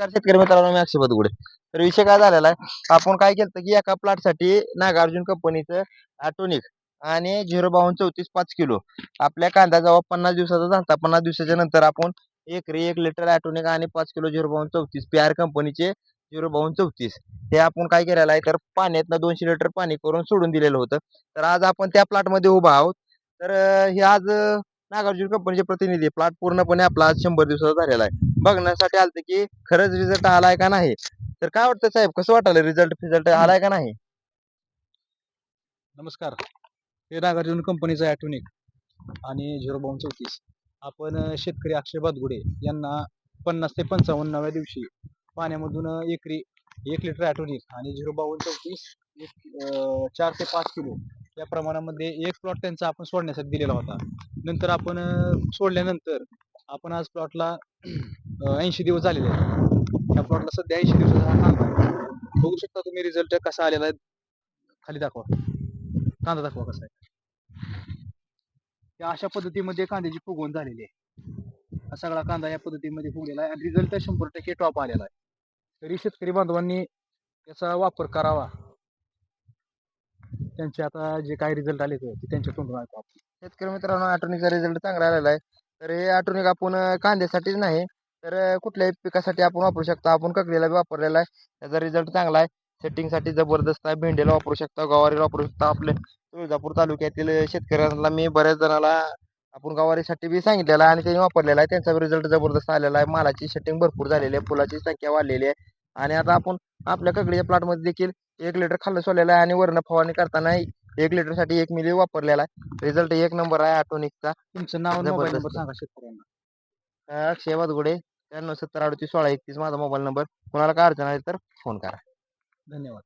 नमस्कार शेतकरी मित्रांनो मी अक्षय बदगुडे तर विषय काय झालेला आहे? आपण काय केलं की एका प्लॉटसाठी नागार्जुन कंपनीचं ॲटोनिक आणि झिरो बावन्न चौतीस पाच किलो. आपल्या कांदा जेव्हा पन्नास दिवसाचा झाला पन्नास दिवसाच्या नंतर आपण एकरी एक लिटर ॲटोनिक आणि पाच किलो झिरो बावन्न चौतीस पी आर कंपनीचे झिरो बावन्न चौतीस. हे आपण काय केलेलं आहे? तर पाण्यातनं दोनशे लिटर पाणी करून सोडून दिलेलं होतं. तर आज आपण त्या प्लॉटमध्ये उभा आहोत. तर हे आज नागार्जुन कंपनीचे प्रतिनिधी. प्लॉट पूर्णपणे आपला आज शंभर दिवसाचा झालेला आहे. बघण्यासाठी आलते की खरंच रिझल्ट आलाय का नाही? तर काय वाटतं साहेब? कसं वाटलं रिझल्ट रिझल्ट आलाय का नाही? नमस्कार. हे नागार्जुन कंपनीचं ॲटोनिक आणि झिरो बावन चौतीस. आपण शेतकरी अक्षय बादगुडे यांना पन्नास ते पंचावन्नाव्या दिवशी पाण्यामधून एकरी एक लिटर ॲटोनिक आणि झिरो बावन चौतीस एक चार ते पाच किलो या प्रमाणामध्ये एक प्लॉट त्यांचा आपण सोडण्यासाठी दिलेला होता. नंतर आपण सोडल्यानंतर आपण आज प्लॉटला ऐंशी दिवस झालेले आहेत. या प्लॉटला सध्या ऐंशी दिवसाचा हा कांदा आहे. बघू शकता तुम्ही रिझल्ट कसा आलेला आहे. खाली दाखवा. कांदा दाखवा कसा आहे. त्या अशा पद्धतीमध्ये कांद्याची फुगवण झालेली आहे. हा सगळा कांदा या पद्धतीमध्ये फुगलेला आहे आणि रिझल्ट शंभर टक्के टॉप आलेला आहे. तरी शेतकरी बांधवांनी याचा वापर करावा. त्यांचे आता जे काही रिझल्ट आले ते त्यांच्या तोंडून ऐकू शेतकरी मित्रांनो ॲटोनिकचा रिझल्ट चांगला आलेला आहे. तर हे ॲटोनिक आपण कांद्यासाठीच नाही तर कुठल्याही पिकासाठी आपण वापरू शकतो. आपण ककडीला बी वापरलेला आहे. त्याचा रिझल्ट चांगला आहे. सेटिंगसाठी जबरदस्त आहे. भेंडीला वापरू शकता. गवारीला वापरू शकता. आपले तुळजापूर तालुक्यातील शेतकऱ्यांना मी बऱ्याच जणाला आपण गवारीसाठी बी सांगितलेलं आहे आणि त्यांनी वापरलेला आहे. त्यांचा रिझल्ट जबरदस्त आलेला आहे. मालाची सेटिंग भरपूर झालेली आहे. फुलाची संख्या वाढलेली आहे. आणि आता आपण आपल्या ककडीच्या प्लॉटमध्ये देखील एक लिटर खाल्लं सोडलेलं आहे आणि वर्ण फवारणी करताना एक लिटरसाठी एक मिली वापरलेला आहे. रिझल्ट एक नंबर आहे. ॲटोनिकचा तुमचं नाव जबरदस्त. सांगा शेतकऱ्यांना. अक्षय वादगुडे. त्र्याण्णव सत्तर अडतीस सोळा एकतीस माझा मोबाईल नंबर. कोणाला काय अडचण आली तर फोन करा. धन्यवाद.